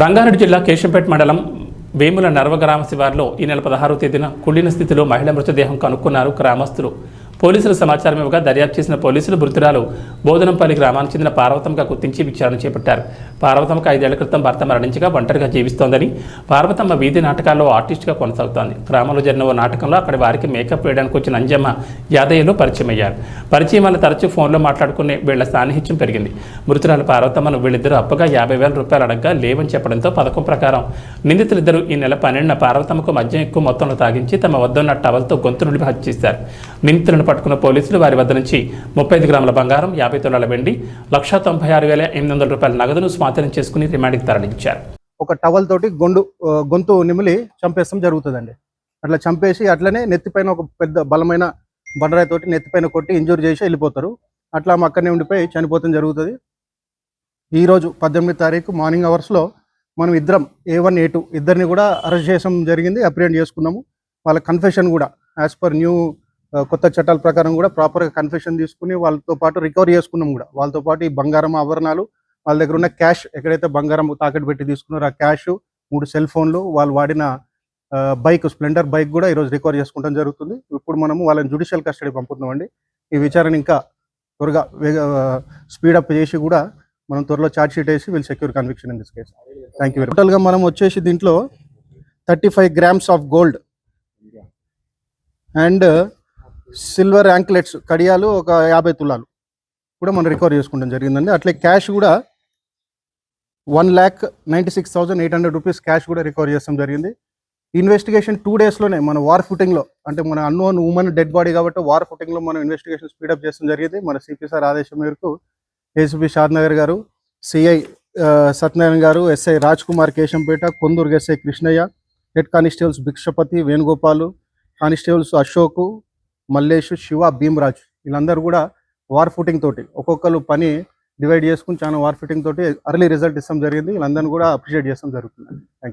రంగారెడ్డి జిల్లా కేశంపేట మండలం వేముల నర్వ గ్రామ శివార్లో ఈ నెల పదహారవ తేదీన కుళ్ళిన స్థితిలో మహిళ మృతదేహం కనుక్కున్నారు గ్రామస్తులు. పోలీసులు సమాచారం ఇవ్వగా దర్యాప్తు చేసిన పోలీసులు మృతురాలు బోధనంపల్లి గ్రామానికి చెందిన పార్వతమ్మగా గుర్తించి విచారణ చేపట్టారు. పార్వతమ్మకు ఐదేళ్ళ క్రితం భర్త మరణించగా ఒంటరిగా జీవిస్తోందని పార్వతమ్మ వీధి నాటకాల్లో ఆర్టిస్ట్గా కొనసాగుతోంది. గ్రామంలో జరిగిన ఓ నాటకంలో అక్కడి వారికి మేకప్ వేయడానికి వచ్చిన అంజమ్మ యాదయ్యలో పరిచయం అయ్యారు. పరిచయం వల్ల తరచూ ఫోన్లో మాట్లాడుకునే వీళ్ళ సాన్నిహిత్యం పెరిగింది. మృతురాలు పార్వతమ్మను వీళ్ళిద్దరూ అప్పగా యాభై వేల రూపాయలు అడగ్గా లేవని చెప్పడంతో పథకం ప్రకారం నిందితులిద్దరూ ఈ నెల పన్నెండున పార్వతమ్మకు మద్యం ఎక్కువ మొత్తంలో తాగించి తమ వద్ద ఉన్న టవల్తో గొంతు నుండి హత్య చేశారు. నిందితులను పట్టుకున్న పోలీసులు వారి వద్ద నుంచి ముప్పై ఐదు గ్రాముల బంగారం యాభై తులాల వెండి లక్షా తొంభై ఆరు వేల ఎనిమిది వందల రూపాయల నగదును స్వాధీనం చేసుకుని రిమాండ్కి తరలించారు. ఒక టవల్ తోటి గొండు గొంతు నిమిలి చంపేస్తాం జరుగుతుందండి. అట్లా చంపేసి అట్లనే నెత్తిపైన ఒక పెద్ద బలమైన బండరాయి తోటి నెత్తిపైన కొట్టి ఇంజూరీ చేసి వెళ్ళిపోతారు. అట్లా ఆమె అక్కడనే ఉండిపోయి చనిపోతాం జరుగుతుంది. ఈరోజు పద్దెనిమిది తారీఖు మార్నింగ్ అవర్స్లో మనం ఇద్దరం ఏ వన్ ఏ టూ ఇద్దరిని కూడా అరెస్ట్ చేయడం జరిగింది. అప్రిహెండ్ చేసుకున్నాము. వాళ్ళ కన్ఫెషన్ కూడా యాజ్ పర్ న్యూ కొత్త చట్టాల ప్రకారం కూడా ప్రాపర్గా కన్ఫెషన్ తీసుకుని వాళ్ళతో పాటు రికవరీ చేసుకున్నాం కూడా. వాళ్ళతో పాటు ఈ బంగారం ఆభరణాలు వాళ్ళ దగ్గర ఉన్న క్యాష్ ఎక్కడైతే బంగారం తాకట్టు పెట్టి తీసుకున్నారో ఆ క్యాష్ మూడు సెల్ ఫోన్లు వాళ్ళు వాడిన బైక్ స్ప్లెండర్ బైక్ కూడా ఈరోజు రికవర్ చేసుకోవడం జరుగుతుంది. ఇప్పుడు మనము వాళ్ళని జుడిషియల్ కస్టడీ పంపుతున్నామండి. ఈ విచారణ ఇంకా త్వరగా స్పీడప్ చేసి కూడా మనం త్వరలో ఛార్జ్ షీట్ వేసి వీళ్ళు secure conviction in this case thank you టోటల్గా మనం వచ్చేసి దీంట్లో thirty five grams of gold and silver anklets కడియాలు ఒక యాభై తులాలు కూడా మనం రికవర్ చేసుకోవడం జరిగిందండి. అట్లే క్యాష్ కూడా one lakh ninety six thousand eight hundred rupees cash కూడా రికవర్ చేస్తాం జరిగింది. ఇన్వెస్టిగేషన్ టూ డేస్లోనే మన వార్ ఫుటింగ్లో అంటే మన అన్నోన్ ఉమెన్ డెడ్ బాడీ కాబట్టి వార్ ఫుటింగ్లో మనం ఇన్వెస్టిగేషన్ స్పీడప్ చేస్తాం జరిగింది. మన సిపి సార్ ఆదేశం మేరకు ఏసీపీ షాద్నగర్ గారు సిఐ సత్యనారాయణ గారు SI Raj Kumar Keshampet Kondurg SI Krishnaiah head constables Bhikshapathi Venugopal constables Ashok Mallesh Shiva Bheemraj వీళ్ళందరూ కూడా వార్ ఫుటింగ్ తోటి ఒక్కొక్కరు పని డివైడ్ చేసుకుని చాలా వార్ ఫుటింగ్ తోటి అర్లీ రిజల్ట్ ఇస్తాం జరిగింది. వీళ్ళందరినీ కూడా అప్రిషియేట్ చేస్తాం జరుగుతుంది. థ్యాంక్